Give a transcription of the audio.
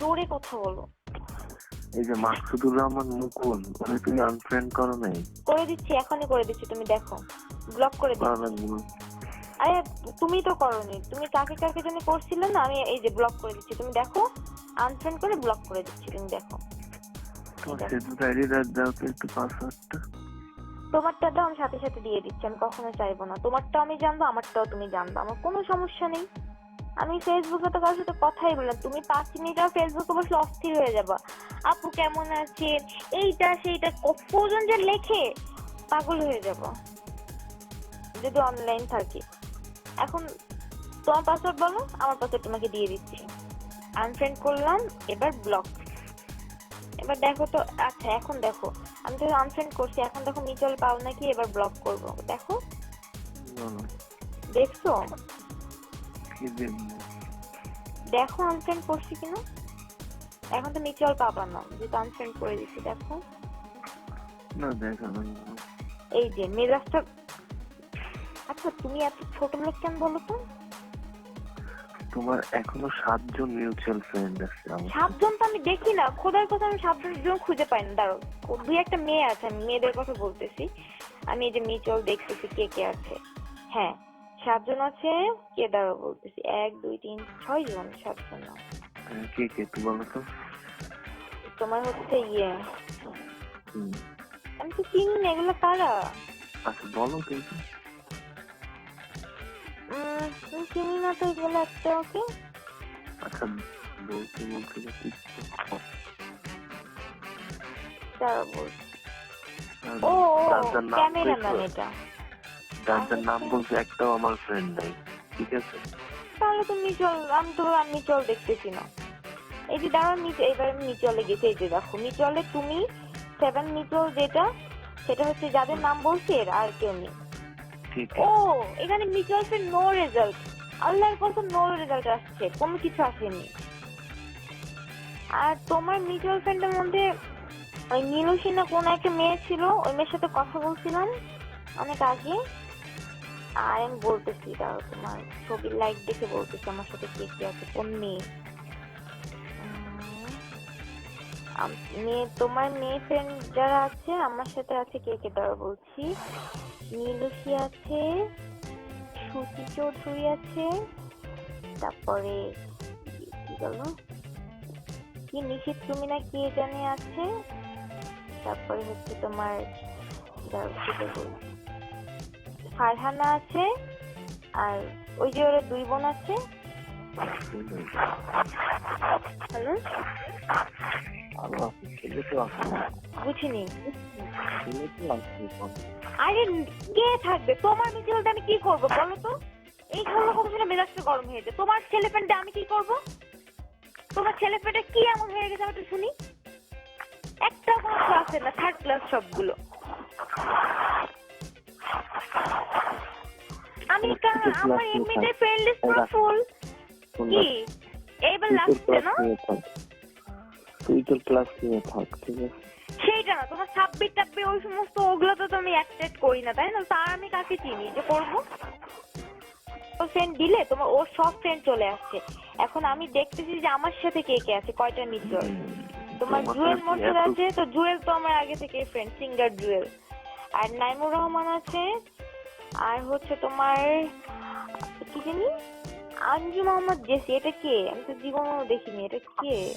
কথা বলো। এই যে মাকসুদুর রহমান মুকুল ওরে তুমি আনফ্রেন্ড করো নাই? করে দিচ্ছি এখনই করে দিচ্ছি তুমি দেখো। ব্লক করে দিচ্ছি। আরে তুমি তো করনি। তুমি কাকে কাকে জানি করছিলে না আমি এই যে ব্লক করে দিচ্ছি। তুমি দেখো আনফ্রেন্ড করে ব্লক করে দিচ্ছি তুমি দেখো। তো তোমারটা দাও আমি সাথে সাথে দিয়ে দিচ্ছি আমি কখনো চাইব না। তোমারটাও আমি জানব আমারটাও তুমি জানব। আমার কোনো সমস্যা নেই। আমি ফেসবুকে তো কারোর সাথে কথাই বললাম। তুমি পাঁচ মিনিট আর ফেসবুকে বসলে অস্থির হয়ে যাবা। আপু কেমন আছে? এইটা সেইটা কতজন যে লেখে পাগল হয়ে যাব। যদি অনলাইন থাকি। এখন তোমার পাসওয়ার্ড বলো আমার পাসওয়ার্ড তোমাকে দিয়ে দিচ্ছি। আনফ্রেন্ড করলাম এবার ব্লক এবার দেখো তো আচ্ছা এখন দেখো। আমি তো আনফ্রেন্ড করছি এখন দেখো মিচল পাও নাকি এবার ব্লক করব। দেখো। না, না, দেখছ? দেখো আনফ্রেন্ড করছি কিনা? এখন তো মিচল পাবা না যেহেতু আনফ্রেন্ড করে দিচ্ছি দেখো। না দেখা না এই যে মেজাজটা আচ্ছা তুমি এত ছোট লোক কেন বলো তো? তোমার এখনও সাতজন মিউচুয়াল ফ্রেন্ড আছে আমার। সাতজন তো আমি দেখি না খোদার কথা আমি সাতজন জন খুঁজে পাই না। দাঁড়ো দুই একটা মেয়ে আছে আমি মেয়েদের কথা বলতেছি। আমি এই যে মিচল দেখতেছি কে কে আছে। হ্যাঁ। সাতজন আছে? কে দাঁড়ো বলতেছি? এক দুই তিন ছয় জন সাতজন। হ্যাঁ, কে কে তুই বলো তো। তোমার হচ্ছে ইয়ে। আমি তো চিনি না এগুলো কারা? আচ্ছা বলো কিন্তু আমি চিনি না তো এগুলো একটা ওকে? আচ্ছা বলতে বলতে দাঁড়ো বলছি ও ক্যামেরাম্যান এটা। যার নাম বলছে একটাও আমার ফ্রেন্ড নাই ঠিক আছে? তাহলে তো মিচল আমি তো মিচল দেখতেছি না। এই যে দাঁড়াও নিচে এবার আমি মিচলে গেছি এই যে দেখো মিচলে তুমি সেভেন মিচল যেটা সেটা হচ্ছে যাদের নাম বলছি এর আর কেউ নেই। ও এখানে মিচল ফের নো রেজাল্ট আল্লাহর কত নো রেজাল্ট আসছে কোনো কিছু আসেনি। আর তোমার মিউচুয়াল ফ্রেন্ডের মধ্যে ওই নীলসী না কোন একটা মেয়ে ছিল ওই মেয়ের সাথে কথা বলছিলাম অনেক আগে। আর বলতেছি দাও তোমার ছবির লাইক দেখে বলতেছি, আমার সাথে কে কে আছে, কোন মেয়ে? মেয়ে, তোমার মেয়ে ফ্রেন্ড যারা আছে, আমার সাথে আছে কে কে দাঁড়া বলছি। নীলসী আছে শ্রুতি চৌধুরী আছে, তারপরে কি গেল কি নিশিত তুমি না কে জানে আছে? তারপরে হচ্ছে তোমার বলব? ফারহানা আছে, আর ওই যে ওরা দুই বোন আছে। হ্যালো? বুঝিনি। আরে কে থাকবে? তোমার আমি কি করব বলো তো? এই গরম তোমার ছেলে আমি কি করব? তোমার ছেলে কি এমন হয়ে গেছে শুনি? একটা কোনো না থার্ড ক্লাস সবগুলো। আমি আমার এমনিতে ফ্রেন্ড লিস্ট ফুল কি? এইবার তুই তোর লাস্টে ক্লাস না তুই তোর ক্লাস নিয়ে থাক ঠিক আছে? সেইটা না তোমার সাব্বির টাব্বির ওই সমস্ত ওগুলো তো আমি অ্যাকসেপ্ট করি না তাই না? তার আমি কাকে চিনি যে করব? ফ্রেন্ড দিলে তোমার ওর সব ফ্রেন্ড চলে আসছে। এখন আমি দেখতেছি যে আমার সাথে কে কে আছে কয়টা মিত্র? তোমার জুয়েল মোর্শেদ এত- আছে তো জুয়েল তো আমার আগে থেকে ফ্রেন্ড সিঙ্গার জুয়েল। আর নাইমুর রহমান আছে আর হচ্ছে তোমার, কি জানি? আঞ্জু মোহাম্মদ জেসি, এটা কে? আমি তো জীবনেও দেখিনি, এটা কে?